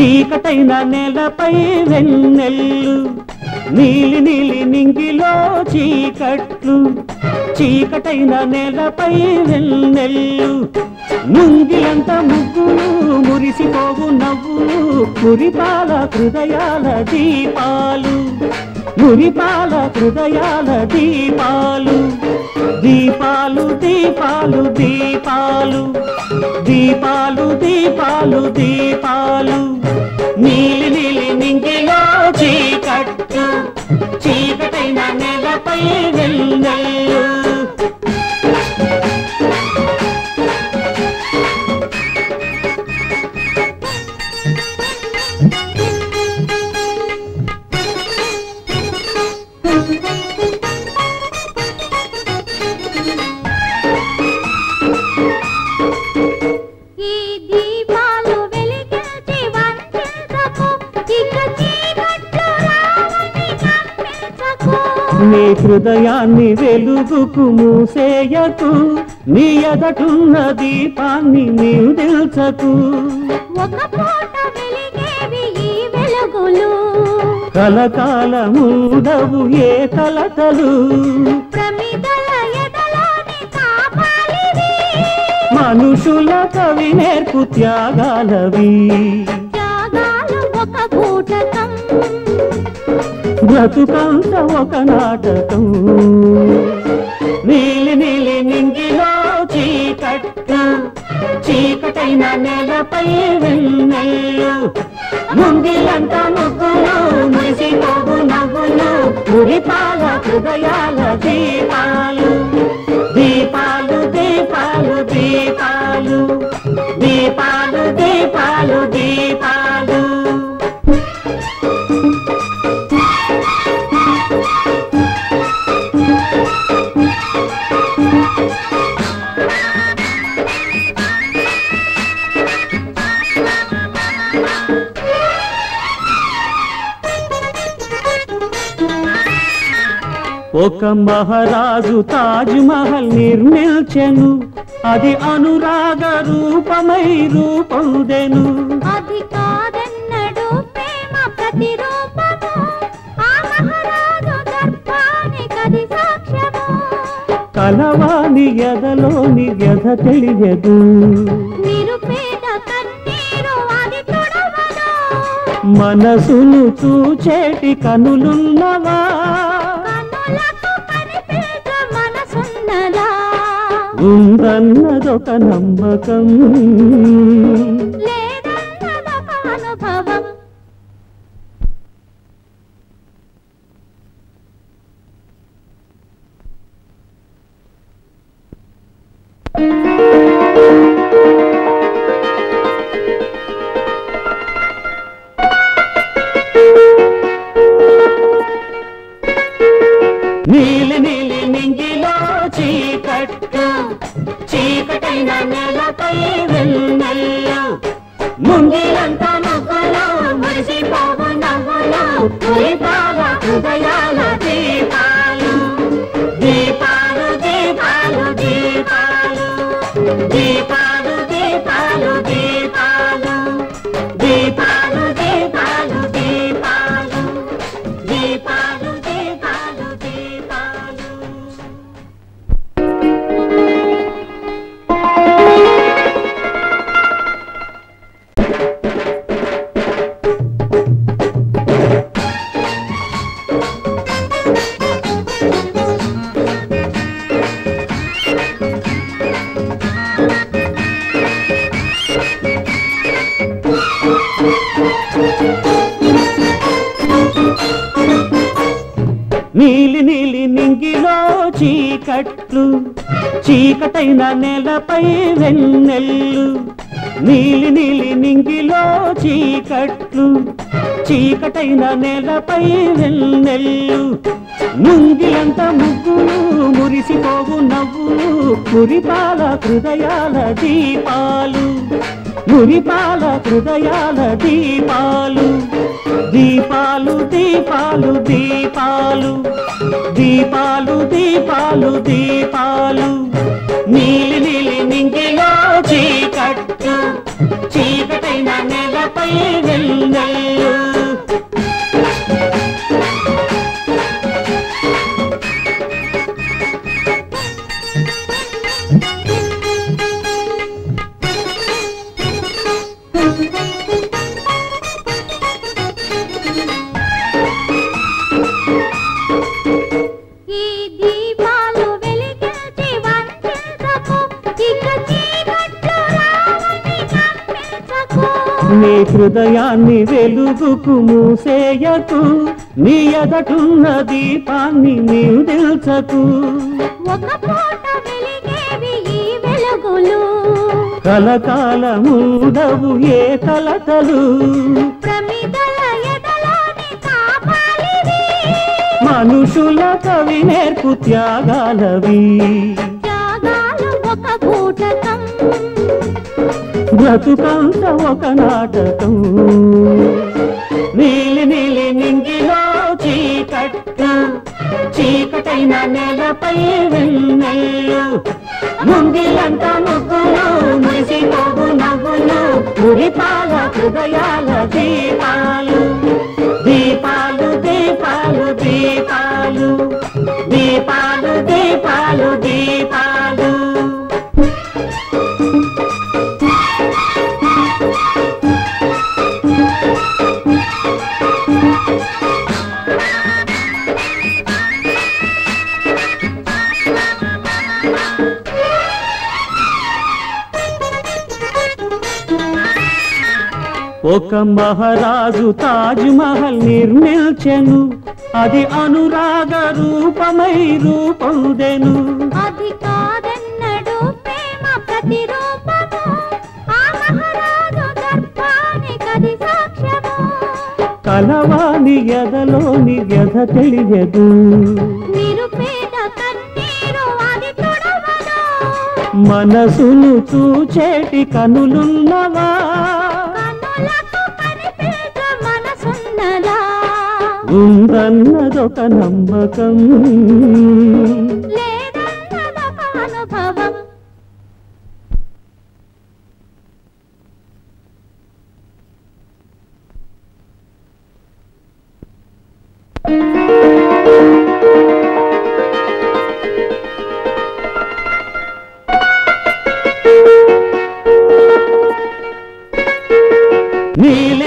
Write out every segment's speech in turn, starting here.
చీకటైన నెలపై వెన్నెల్లు నీలి నీలి నింగిలో చీకట్లు. చీకటైన నెలపై వెన్నెల్లు ముంగిలంత ముగ్గులు మురిసిపోవు నవ్వులు. మురిపాల హృదయాల దీపాలు మురిపాల హృదయాల దీపాలు. దీపాలు దీపాలు దీపాలు. దీపాలు దీపాలు దీపాలు. నీలి నీలి నింగిలో చీకట్టు. చీకటైన నెలపై వెన్నెల్లు హృదయాన్ని వెలుగుకు మూసేయకు నీ ఎదటున్న దీపాన్ని నీవు తెలుసకు కలకాలముండవు ఏ కలతలు. మనుషుల కవి నేర్పు త్యాగాలవి. త్యాగాలు ఒక బ్రతుకంత ఒక నాటకం నీలి నీలి నింగిలో చీకట్ట చీకటైన నేలపై వెన్నెల్లు ముంగిలంత ముగ్గులు మురిసిపోగు నవ్వులు మురిపాల హృదయాల దీపాలు. దీపాలు దీపాలు దీపాలు. దీపాలు దీపాలు దీపాలు. ఒక మహారాజు తాజ్ మహల్ నిర్మించెను. అది అనురాగ రూపమై రూపొందెను. అది కాదన్నడు ప్రేమ ప్రతిరూపము. ఆ మహారాజు దర్పానికది సాక్ష్యము. కలవాని ఎదలోని వ్యధ తెలియదు. నిరుపేద కన్నీరు అది తుడవదు. మనసును చూచేటి కనులున్నవా? ఉందన్నదొక నమ్మకం. నీలి నీలి నింగిలో చీకట్టు చీకటైన నెలపై వెన్నెల్లు ముంగిలంతా ముగ్గులు మురిసిపోవు నవ్వులు దీపాల హృదయాల చీకటైన నెలపై వెన్నెల్లు నీలి నీలి నింగిలో చీకట్లు. చీకటైన నెలపై వెన్నెల్లు ముంగిలంత ముగ్గులు మురిసిపోవు నవ్వులు మురిపాల హృదయాల దీపాలు. మురిపాల హృదయాల దీపాలు. దీపాలు దీపాలు దీపాలు. దీపాలు దీపాలు దీపాలు. నీలి నీలి నింగిలో చీకట్టు. చీకటైన నెలపై వెళ్ళే నీ హృదయాన్ని వెలుగుకు మూసేయకు నీ ఎదటున్న దీపాన్ని నీవు తెలుసకు కలకాలముండవు ఏ కలతలు. మనుషుల కవి నేర్పు త్యాగాలవి. త్యాగాలు ఒక బ్రతుకంత ఒక నాటకం నీలి నీలి నింగిలో చీకట్ట చీకటైన నేలపై వెన్నెల్లు ముంగిలంత ముగ్గులు మురిసిపోగు నవ్వులు మురిపాల హృదయాల ఒక మహారాజు తాజ్ మహల్ నిర్మించెను. అది అనురాగ రూపమై రూపొందెను. అది కాదన్నడు ప్రేమ ప్రతిరూపము. ఆ మహారాజు దర్పానికది సాక్ష్యము. కలవాని ఎదలోని వ్యధ తెలియదు. నిరుపేద కన్నీరు అది తుడవదు. మనసును చూచేటి కనులున్నవా? మనసున్నదా ఉందన్నదొక నమ్మకం. లేదన్నదొక అనుభవం. నీలి నీలి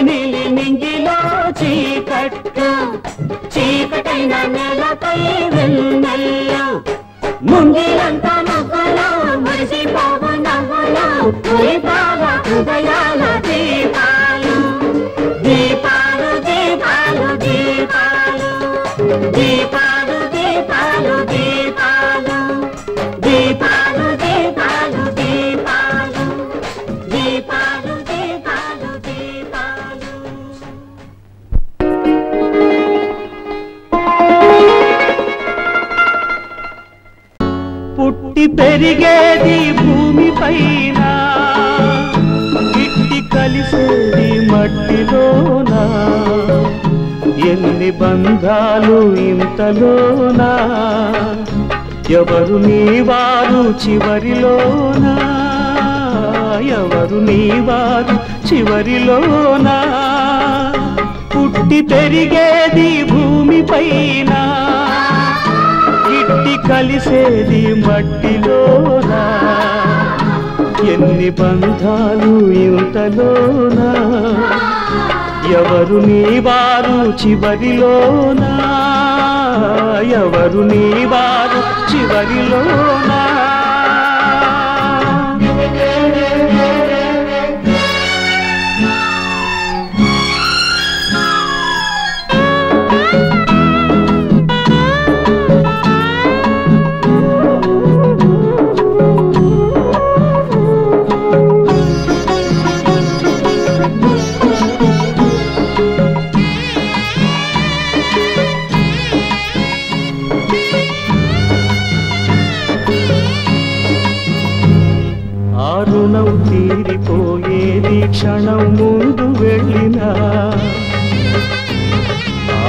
బాబా హృదయ నిబంధాలు బంధాలు ఇంతలోనా? ఎవరు నీవారు చివరిలోనా? ఎవరు నీవారు చివరిలోనా? పుట్టి పెరిగేది భూమి పైన ఇట్టి కలిసేది మట్టిలోనా. ఎన్ని బంధాలు ఇంతలోనా? ఎవరు నీవారు చివరిలోనా? ఎవరు నీవారు చివరిలోనా?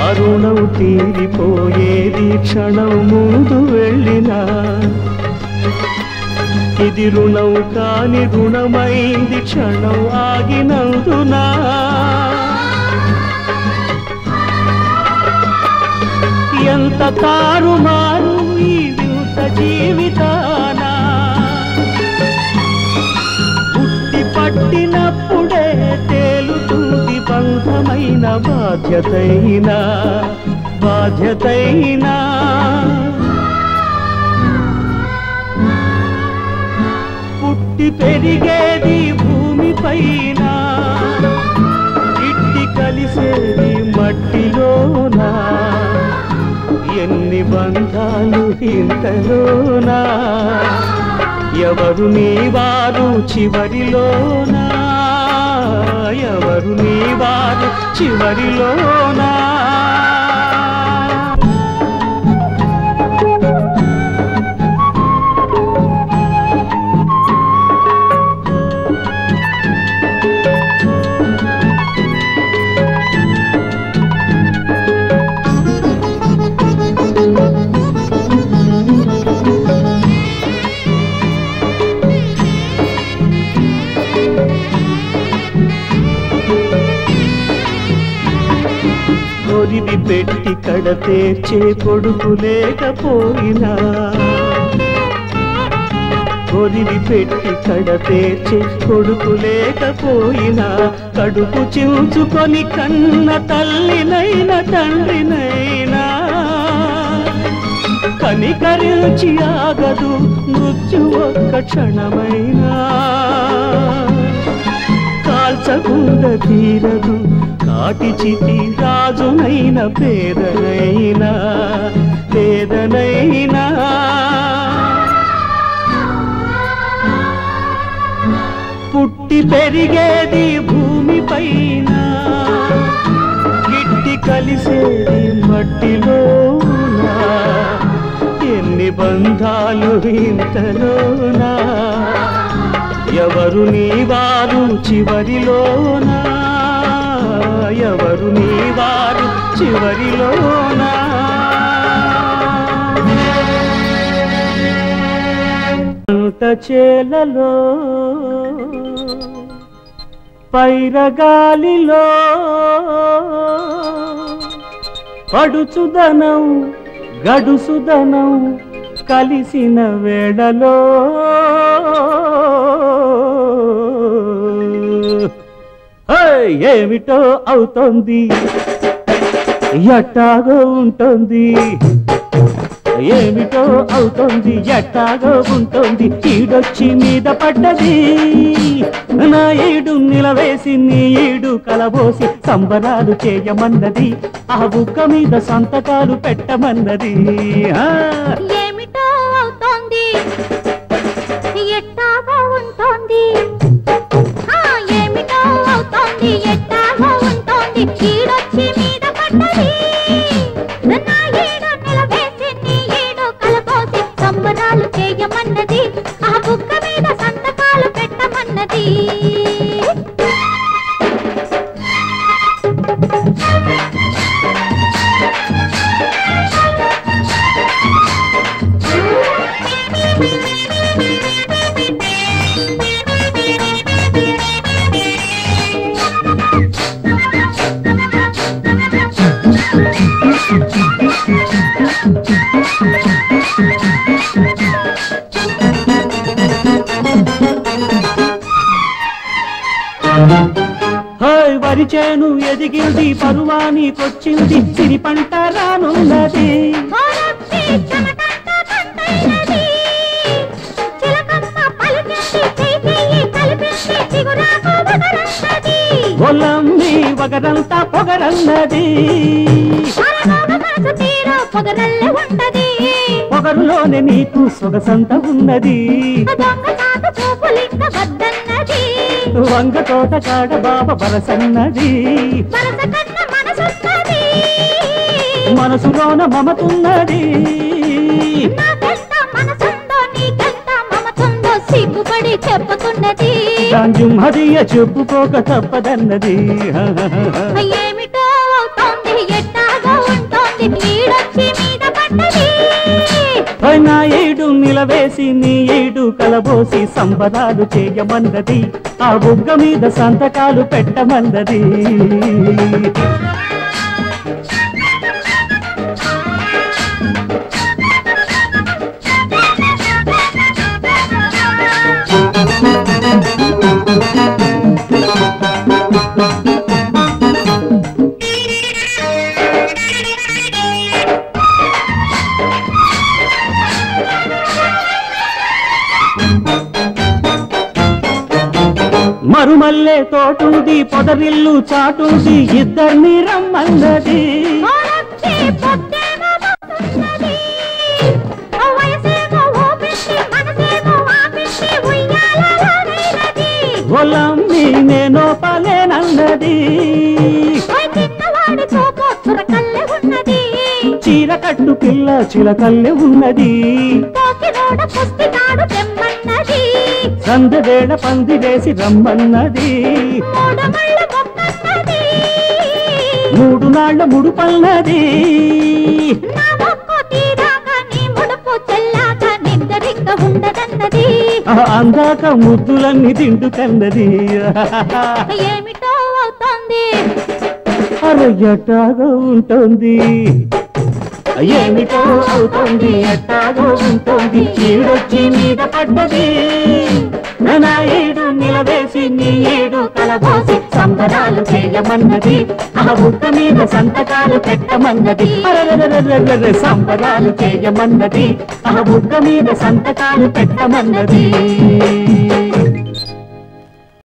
వెళ్ళినా తీరిపోయేది క్షణం ముందు వెళ్ళినా. ఇది రుణం కాని రుణమైంది క్షణం ఆగినందునా. ఎంత తారుమారు ఈ వింత జీవితానా. పుట్టి పట్టినప్పుడే తేలుతుంది బంధమైన బాధ్యతైనా బాధ్యతైనా. పుట్టి పెరిగేది భూమిపైన ఇట్టి కలిసేది మట్టిలోనా ఎన్ని బంధాలు ఇంతలోనా ఎవరు నీ వారు చివరిలోనా. ఎవరు నీ వారు చివరిలోనా? తీర్చే కొడుకు లేకపోయినా కొరివి పెట్టి కడతేర్చే కొడుకు లేకపోయినా కడుపు చించుకొని కన్న తల్లినైన తండ్రినైనా కనికరించి ఆగదు మృత్యు ఒక్క క్షణమైనా. కాల్చకుండా తీరదు నాటి చితి రాజునైన పేదనైనా పేదనైనా. పుట్టి పెరిగేది భూమిపైన గిట్టి కలిసేది మట్టిలో ఎన్ని బంధాలు ఇంతలోనా? ఎవరు నీ వారు చివరిలోనా? ఎవరు నీ వారు చివరిలోనా? పంట చేలలో పైరగాలిలో పడుచుదనం గడుసుదనం కలిసిన వేడలో ఏమిటో అవుతోంది? ఎట్టాగో ఉంటుంది? ఏమిటో అవుతోంది? ఎట్టాగో ఉంటుంది? ఈడొచ్చి మీద పడ్డది. నా ఈడు నిలవేసి నీ ఈడు కలబోసి సంబరాలు చేయమన్నది. ఆ బుక్క మీద సంతకాలు పెట్టమన్నది. ఆ. ఏమిటో అవుతోంది? ఎట్టాగో ఉంటుంది? అవుతోంది ఎట్టాగో ఉంటోంది. ఈడొచ్చి మీద పడ్డది. నా నిలవేసి నీ సంబరాలు చేయమన్నది. ఆ బుక్క మీద సంతకాలు పెట్టమన్నది. చేను ఎదిగింది పరువానికొచ్చింది సిరి పంట రానున్నది. ఒలంది వగరంతా పొగరన్నది. పొగరులోనే నీకు సొగసంత ఉన్నది వంగ తోట కాడ బాబ మనసున్నది. మనసులోన మమతున్నది. సిగ్గుపడి చెప్పుతున్నది. దాంజుమదియ చెప్పుకోక తప్పదన్నది. ఏమిటో అవుతోంది ఎట్టాగో ఉంటోంది నీడొచ్చి మీద పడ్డది. నా ఏడు నిలవేసి నీ ఏడు కలబోసి సంబరాలు చేయమన్నది ఆ బుగ్గ మీద సంతకాలు పెట్టమన్నది తోటుంది పొదరిల్లు చాటుంది ఇద్దరిని రమ్మన్నది. ఒలమ్మి నేను పలేనన్నది. చీర కట్టు పిల్ల చిలకల్లె ఉన్నది పుస్తికాడు. సందవేళ పందిరేసి రమ్మన్నది. మూడు మళ్ళ మొక్కన్నది. మూడు నాళ్ళ ముడుపన్నది నా మొక్కు తీరాక నీ ముడుపు చెల్లాక నిద్దరింక ఉండదన్నది. ఆ అందాక ముద్దులన్నీ తిండుకన్నది ఏమిటో అవుతోంది? అరయ్యటాగా ఉంటుంది. ఏమిటో అవుతుంది ఎట్టాగో ఉంటుంది. చీడొచ్చి మీద పడ్డది. నా ఏడు నిలవేసి నీ ఏడు కలబోసి సంబరాలు చేయమన్నది. ఆ బుక్క మీద సంతకాలు పెట్టమన్నది. సంబరాలు చేయమన్నది. ఆ బుక్క మీద సంతకాలు పెట్టమన్నది.